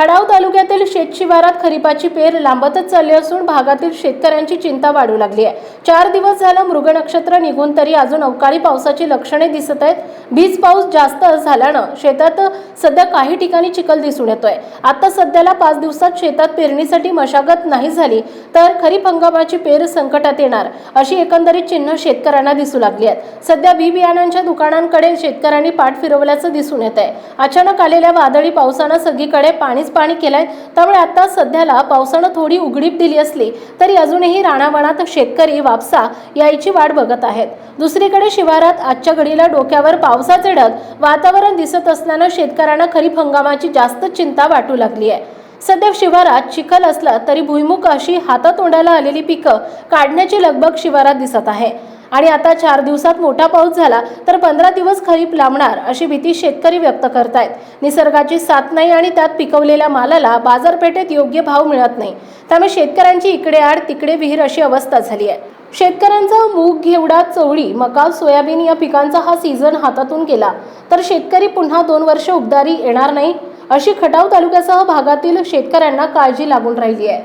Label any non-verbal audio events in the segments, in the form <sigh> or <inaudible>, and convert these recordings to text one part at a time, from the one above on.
खडाव तालुक्यातील शेतशिवारात खरीपाची पेर लांबतच चालली असून भागातील शेतकऱ्यांची चिंता वाढू लागली आहे. चार दिवस झालं मृग नक्षत्र निघून तरी अजून अवकाळी पावसाची लक्षणे दिसत आहेत. वीज पाऊस जास्त झाल्यानं शेतात सध्या काही ठिकाणी चिखल दिसून येतोय. आता सध्याला पाच दिवसात शेतात पेरणीसाठी मशागत नाही झाली तर खरीप हंगामाची पेर संकटात येणार अशी एकंदरीत चिन्ह शेतकऱ्यांना दिसू लागली आहेत. सध्या बी बियाणांच्या दुकानांकडे शेतकऱ्यांनी पाठ फिरवल्याचं दिसून येत आहे अचानक आलेल्या वादळी पावसानं सगळीकडे पाणीच पाणी केलंय. त्यामुळे आता सध्याला पावसानं थोडी उघडीप दिली असली तरी अजूनही राणावणात शेतकरी वापसा यायची वाट बघत आहेत. दुसरीकडे शिवारात आजच्या घडीला डोक्यावर पावसाचे ढग वातावरण दिसत असल्यानं शेतकऱ्यांना खरीप हंगामाची जास्त चिंता वाटू लागली आहे सध्या शिवारात चिखल असला तरी भुईमुख अशी हातातोंडाला आलेली पिकं काढण्याची लगबग शिवारात दिसत आहे. आणि आता चार दिवसात मोठा पाऊस झाला तर पंधरा दिवस खरीप लांबणार अशी भीती शेतकरी व्यक्त करतायत. निसर्गाची साथ नाही आणि त्यात पिकवलेल्या मालाला बाजारपेठेत योग्य भाव मिळत नाही. त्यामुळे शेतकऱ्यांची इकडे आड तिकडे विहीर अशी अवस्था झाली आहे. शेतकऱ्यांचा मूग घेवडा चवळी मका सोयाबीन या पिकांचा हा सीझन हातातून गेला. तर शेतकरी पुन्हा दोन वर्ष उबदारी येणार नाही अशी खटाव तालुक्यासह भागातील शेतकऱ्यांना काळजी लागून राहिली आहे.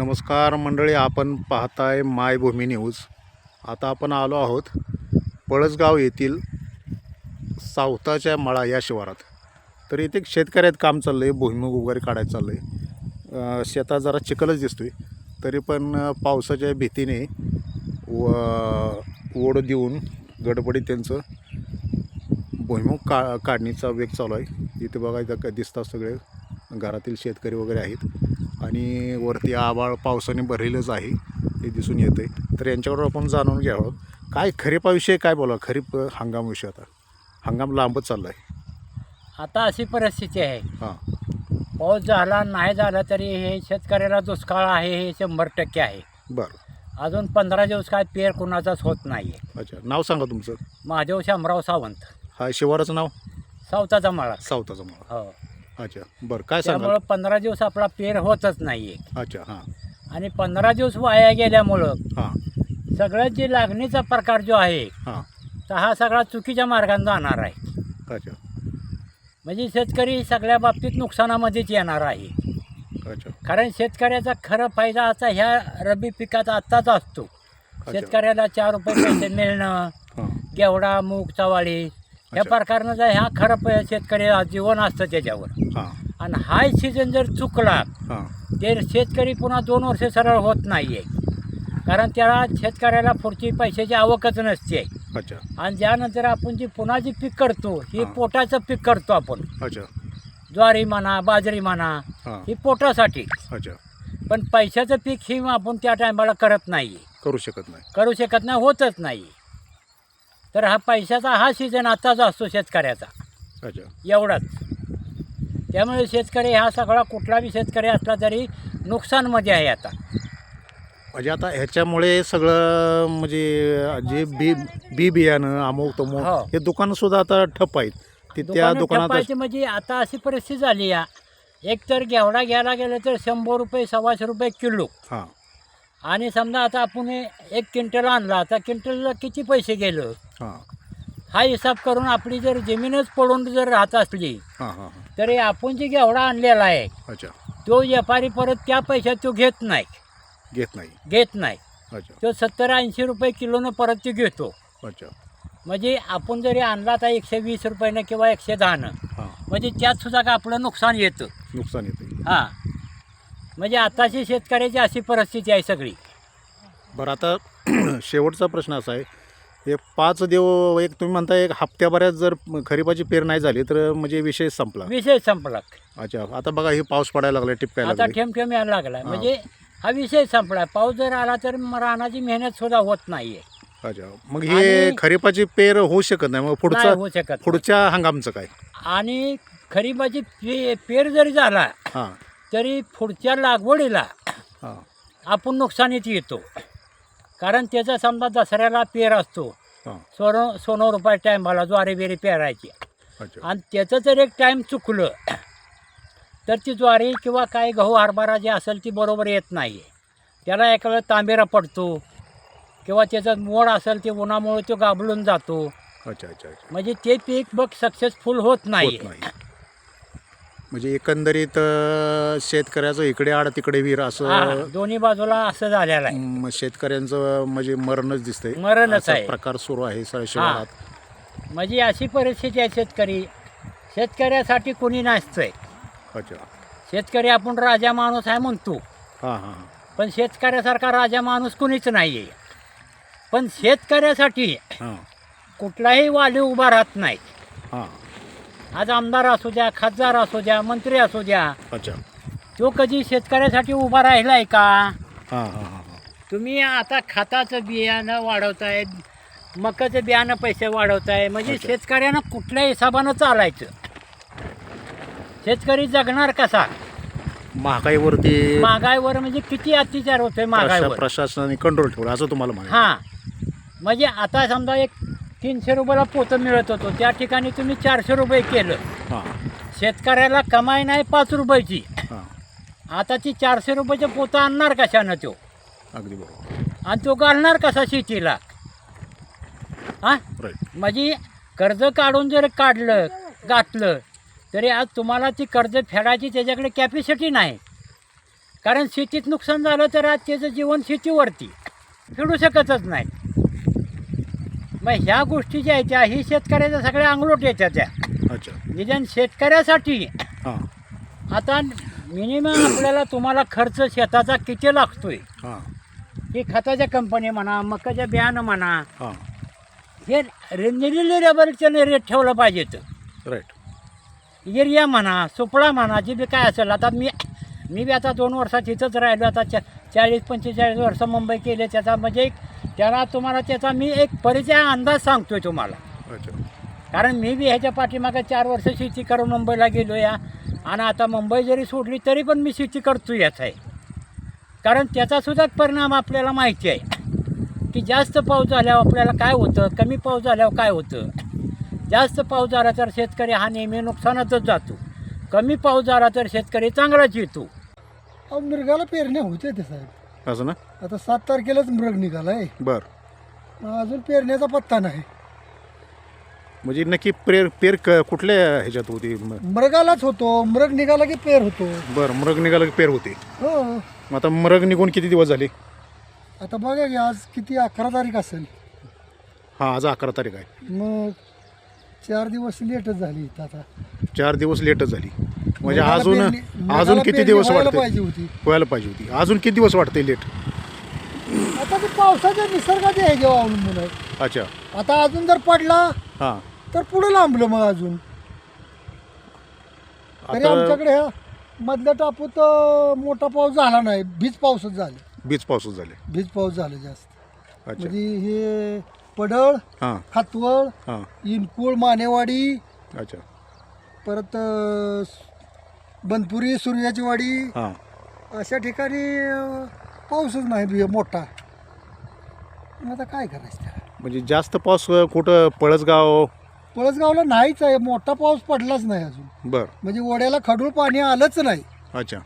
नमस्कार मंडळी आपण पाहताय मायभूमी न्यूज. आता आपण आलो आहोत पळसगाव येथील सावताच्या मळा या शिवारात. तर इथे एक शेतकऱ्यात काम चाललं आहे भुईमुग वगैरे काढायचं चाललं आहे शेतात जरा चिखलच दिसतो आहे तरी पण पावसाच्या भीतीने व ओढ देऊन गडबडीत त्यांचं भुईमुग का काढणीचा वेग चालू आहे. इथे बघा इथं काय दिसतात सगळे. घरातील शेतकरी वगैरे आहेत. आणि वरती आबाळ पावसाने भरलेलंच आहे. हे दिसून येतं आहे तर यांच्याकडून आपण जाणून घ्यावं काय खरीपाविषयी काय बोला खरीप हंगामविषयी आता. हंगाम लांबच चालला आहे आता अशी परिस्थिती आहे. हां. पाऊस झाला नाही झाला तरी हे शेतकऱ्याला दुष्काळ आहे हे शंभर टक्के आहे. बरं. अजून पंधरा दिवस काय पेर कुणाचाच होत नाही आहे अच्छा. नाव सांगा तुमचं. महादेव शामराव सावंत. हा शिवाराचं नाव? सावताचा मळा. सावताचं मला हो. अच्छा बरं काय सांगा त्यामुळं पंधरा दिवस आपला पेर होतच नाही अच्छा हां. आणि पंधरा दिवस वाया गेल्यामुळं हां. सगळं जे लागणीचा प्रकार जो आहे हां. तर हा सगळा चुकीच्या मार्गाने जाणार आहे. अच्छा. म्हणजे शेतकरी सगळ्या बाबतीत नुकसानामध्येच येणार आहे. अच्छा. कारण शेतकऱ्याचा खरं फायदा आता ह्या रब्बी पिकात आत्ताच असतो. शेतकऱ्याला चार रुपये पैसे मिळणं हां. गेवडा मूग चवाळी या. प्रकारनं जर ह्या खरं प- शेतकरी जीवन असतं त्याच्यावर. हां. आणि हा सीझन जर चुकला हां. ते शेतकरी पुन्हा दोन वर्ष सरळ होत नाही आहे कारण त्याला शेतकऱ्याला पुढची पैशाची आवकच नसते. अच्छा. आणि त्यानंतर आपण जी पुन्हा जी पीक करतो ही हां. पोटाचं पीक करतो आपण. अच्छा. ज्वारी म्हणा बाजरी म्हणा हां. ही पोटासाठी. अच्छा. पण पैशाचं पीक ही आपण त्या टायमाला करत नाही करू शकत नाही. करू शकत नाही होतच नाही. तर हा पैशाचा हा सीझन आत्ताच असतो शेतकऱ्याचा. अच्छा. एवढाच. त्यामुळे शेतकरी हा सगळा कुठला बी शेतकरी असला तरी नुकसानमध्ये आहे आता. म्हणजे आता ह्याच्यामुळे सगळं म्हणजे जे बी बी बियाणं अमुक तमुक हो. हे दुकानं सुद्धा आता ठप्प आहेत. ते त्या दुकानं दुकानात ठप्पायची म्हणजे आता अशी परिस्थिती झाली या. एक तर घेवडा घ्यायला गेलं तर शंभर रुपये सव्वाशे रुपये किलो. हां. आणि समजा आता आपण एक क्विंटल आणला तर क्विंटलला किती पैसे गेलं? हां. हा हिसाब करून आपली जर जमीनच पडून जर राहत असली हां हां हां. तरी आपण जे घेवडा आणलेला आहे अच्छा. तो व्यापारी परत त्या पैशात तो घेत नाही. घेत नाही. घेत नाही. अच्छा. तो सत्तर ऐंशी रुपये किलोनं परत तो घेतो. अच्छा. म्हणजे आपण जरी आणला तर एकशे वीस रुपयानं किंवा एकशे दहानं म्हणजे त्यात सुद्धा का आपलं नुकसान येतं? नुकसान येते. हां. म्हणजे आताची शेतकऱ्याची अशी परिस्थिती आहे सगळी. बरं आता <clears throat> शेवटचा प्रश्न असा आहे. हे पाच देव एक तुम्ही म्हणता एक हप्त्याभरात जर खरीपाची पेर नाही झाली तर म्हणजे विषय संपला. विषय संपला. अच्छा आता बघा हे पाऊस पडायला लागला टिपकायला आता ठेम ठेम यायला लागला. म्हणजे हा विषय संपला. पाऊस जर आला तर म- रानाची मेहनत सुद्धा होत नाहीये. अच्छा मग हे आणि- खरीपाची पेर होऊ शकत नाही. मग नाही पुढचा होऊ शकत नाही. पुढच्या हंगामचं काय? आणि खरीपाची पे पेर जरी झाला हां. तरी पुढच्या लागवडीला हां. आपण नुकसानीत येतो. कारण त्याचा समजा दसऱ्याला पेर असतो. हां. सोनं सोनं रुपये टायमाला ज्वारी बिरी पेरायची. अच्छा. आणि त्याचं जर एक टाईम चुकलं तर ती ज्वारी किंवा काय गहू हरभरा जे असेल ती बरोबर येत नाही त्याला एका वेळेस तांबेरा पडतो किंवा त्याचं मोड असेल ते उन्हामुळे तो गाबळून जातो. अच्छा अच्छा अच्छा. म्हणजे ते पीक बघ सक्सेसफुल होत नाही होत नाही म्हणजे एकंदरीत अं, शेतकऱ्याचं इकडे आड तिकडे विहीर हा, असं दोन्ही बाजूला असं झालेलं आहे. म, शेतकऱ्यांचं म्हणजे मरणच दिसतंय. मरणच असा आहे. प्रकार सुरू आहे स- शहरात. म्हणजे अशी परिस्थिती आहे शेतकरी. शेतकऱ्यासाठी कोणी नसतंय अच्छा. शेतकरी आपण राजा माणूस आहे म्हणतो. हां हां हां. पण शेतकऱ्यासारखा राजा माणूस कुणीच नाही आहे पण शेतकऱ्यासाठी हां. कुठलाही वाली उभा राहत नाही. हां. आज आमदार असू द्या खासदार असू द्या मंत्री असू द्या अच्छा. तो कधी शेतकऱ्यासाठी उभा राहिला आहे का? हां हां हां हां. तुम्ही आता खताचं बियाणं वाढवताय मकाचं बियाणं पैसे वाढवताय म्हणजे अच्छा. शेतकऱ्यांना कुठल्या हिशोबानं चालायचं? शेतकरी जगणार कसा? महागाईवरती महागाईवर म्हणजे किती अत्याचार होतोय प्रशा- महागाईवर? प्रशासनाने कंट्रोल ठेवला असं तुम्हाला म्हणायचं. हां. म्हणजे आता समजा एक तीनशे रुपयाला पोतं मिळत होतो. त्या ठिकाणी तुम्ही चारशे रुपये केलं. हां. शेतकऱ्याला कमाई नाही पाच रुपयाची. हां. आता ती चारशे रुपयाचं पोतं आणणार कशानं तो अगदी बरोबर. आणि तो घालणार कसा शेतीला? हां? राईट म्हणजे कर्ज काढून जर काढलं गाठलं तरी आज तुम्हाला ती कर्ज फेडायची त्याच्याकडे कॅपॅसिटी नाही. कारण शेतीत नुकसान झालं तर आज त्याचं जीवन शेतीवरती. फेडू शकतच नाही. मग ह्या गोष्टी ज्या आहेत त्या ही शेतकऱ्याच्या सगळ्या अंगलोट येतात त्या. अच्छा. निदान शेतकऱ्यासाठी हां. आता मिनिमम आपल्याला तुम्हाला खर्च शेताचा किती लागतोय? हां. की खताच्या कंपनी म्हणा मकाच्या बियाणं म्हणा हां. हे रिन्युरेबलचं रेट ठेवलं पाहिजे तर. राईट एरिया म्हणा सुपळा म्हणा जे बी काय असेल आता मी मी बी आता दोन वर्षात इथंच राहिलो आता चा चाळीस पंचेचाळीस वर्ष मुंबई केले त्याचा म्हणजे एक त्याला तुम्हाला त्याचा मी एक परिचय अंदाज सांगतोय तुम्हाला. कारण मी बी ह्याच्या पाठीमागे चार वर्ष शेती करून मुंबईला गेलो या. आणि आता मुंबई जरी सोडली तरी पण मी शेती करतो याच आहे. कारण त्याचासुद्धा परिणाम आपल्याला माहिती आहे. की जास्त पाऊस झाल्यावर आपल्याला काय होतं? कमी पाऊस झाल्यावर काय होतं? जास्त पाऊस झाला तर शेतकरी हा नेहमी नुकसानातच जातो. कमी पाऊस झाला तर शेतकरी चांगलाच येतो. अहो मृगाला पेरण्या होते ते साहेब. असं ना? आता सात तारखेलाच मृग निघालाय. बरं. अजून पेरण्याचा पत्ता नाही. म्हणजे नक्की पेर पेर क कुठल्या ह्याच्यात होती? म- मृगालाच होतो. मृग निघाला की पेर होतो. बरं मृग निघाला की पेर होते. हो. मग आता मृग निघून किती दिवस झाले? आता बघा की आज किती अकरा तारीख असेल. हां आज अकरा तारीख आहे. मग चार दिवस लेटच झाली इथं आता. चार दिवस लेटच झाली. म्हणजे अजून पेरणी- अजून किती पेरणी दिवस व्हायला वाटते पाहिजे होती. व्हायला पाहिजे होती. अजून किती दिवस वाटते लेट? आता ते पावसाच्या निसर्गाचे ह्याच्यावर अवलंबून आहे. अच्छा. आता अजून जर पडला हां. तर पुढे लांबलं मग अजून. तरी आता आमच्याकडे ह्या मधल्या टापूत अं, मोठा पाऊस झाला नाही. बीज पाऊसच झाले. बीज पाऊसच झाले. बीज पाऊस झाले जास्त. अच्छा. म्हणजे हे पडळ हां. खातवळ हां. इनकुळ मानेवाडी अच्छा. परत अं, बनपुरी सूर्याची वाडी हां. अशा ठिकाणी अं, पाऊसच नाही बी मोठा. मग आता काय करायचं त्याला? म्हणजे जास्त पाऊस कुठं? पळसगाव? पळसगावला नाहीच आहे. मोठा पाऊस पडलाच नाही अजून. बरं. म्हणजे ओढ्याला खडूळ पाणी आलंच नाही. अच्छा.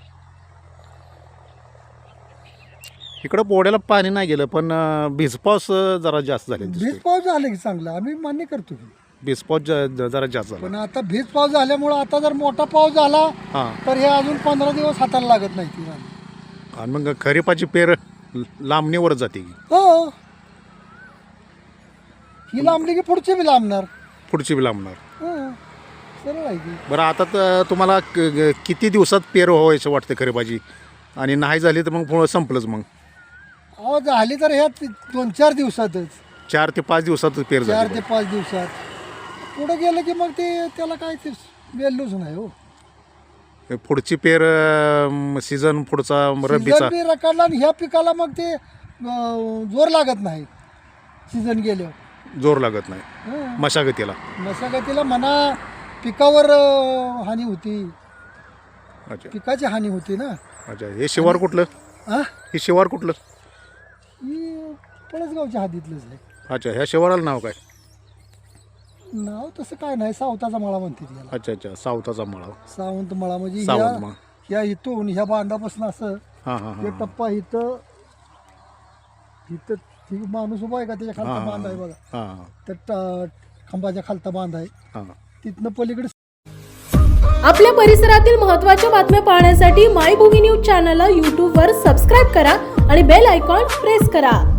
इकडं पोड्याला पाणी नाही गेलं पण अं, वीज पाऊस अं, जरा जास्त झाले पाऊस झाले की चांगला. आम्ही मान्य करतो की. वीज पाऊस ज- जरा जास्त झाला. पण आता भीज पाऊस झाल्यामुळं आता जर मोठा पाऊस झाला हां. तर हे अजून पंधरा दिवस हाताला लागत नाही ती. आणि मग खरीपाची पेर लांबणीवर जाते की? हो. ही लांबली की पुढची बी लांबणार? पुढची बी लांबणार. हं. सरळ आहे की बरं आता तर तुम्हाला क- ग- किती दिवसात पेर व्हायचं वाटतं खरीपाची? आणि नाही झाली तर मग पुढं संपलंच मग. अहो झाली तर ह्या ती- दोन चार दिवसातच. चार ते पाच दिवसातच पेर चार झाली ते पाच दिवसात. पुढे गेलं की मग ते त्याला काय ते वेल्लूच नाही हो. पुढची पेर सीझन पुढचा रब्बीचा. सीझन रकडला आणि ह्या पिकाला मग ते अं, जोर लागत नाही. सीझन गेल्यावर. जोर लागत नाही. हं. मशागतीला. मशागतीला म्हणा पिकावर अं, हानी होती. अच्छा. पिकाची हानी होती ना. अच्छा. हे शिवार कुठलं? हा? हे शिवार कुठलं? ही पळसगावच्या हद्दीतलंच आहे. अच्छा. ह्या शिवाराला नाव काय? नाव तसं काय नाही सावताचा मळा म्हणते याला. अच्छा अच्छा सावताचा मळा. सावंत मळा म्हणजे सावंत ह्या मळा. ह्या इथून ह्या बांधापासून असं. हां हां हे हां. टप्पा इथं इथं ती माणूस उभा आहे का? त्याच्या खालचा हां बांध आहे बघा. हां. तर ट- खंबाच्या खालता बांध आहे. हां. तिथनं पलीकडे आपल्या परिसरातील महत्त्वाच्या बातम्या पाहण्यासाठी मायभूमी न्यूज चॅनलला यूट्यूबवर सबस्क्राईब करा आणि बेल आयकॉन प्रेस करा.